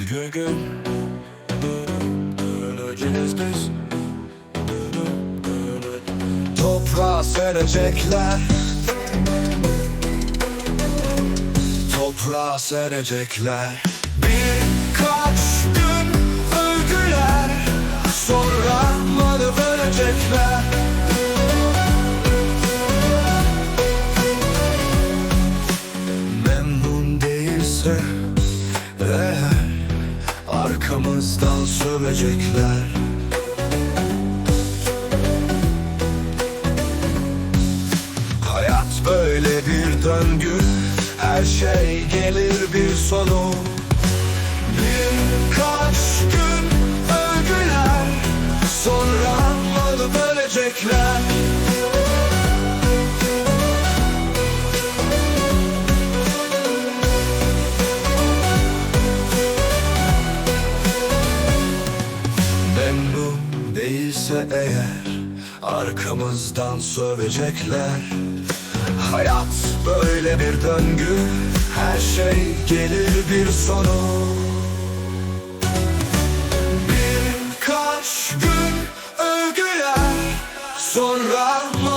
Bir gün öleceğiz biz Toprağa serecekler. Toprağa serecekler. Birkaç gün övgüler Sonra malı verecekler. Memnun değilse Arkamızdan sövecekler. Hayat böyle bir döngü. Her şey gelir bir sonu. Birkaç gün övgüler Sonra malı bölecekler değilse eğer Arkamızdan sövecekler. Hayat böyle bir döngü Her şey gelir bir sonu. Birkaç gün övgüler Sonra malı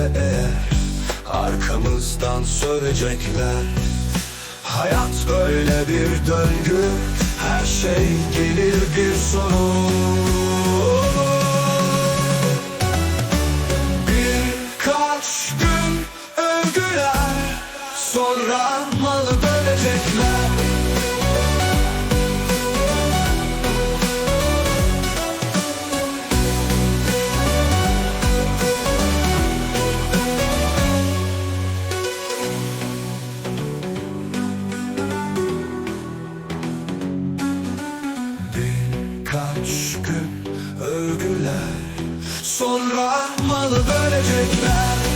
değilse eğer Arkamızdan sövecekler Hayat böyle bir döngü Her şey gelir bir sonu Birkaç gün övgüler Sonra malı bölecekler Birkaç gün övgüler. Sonra malı bölecekler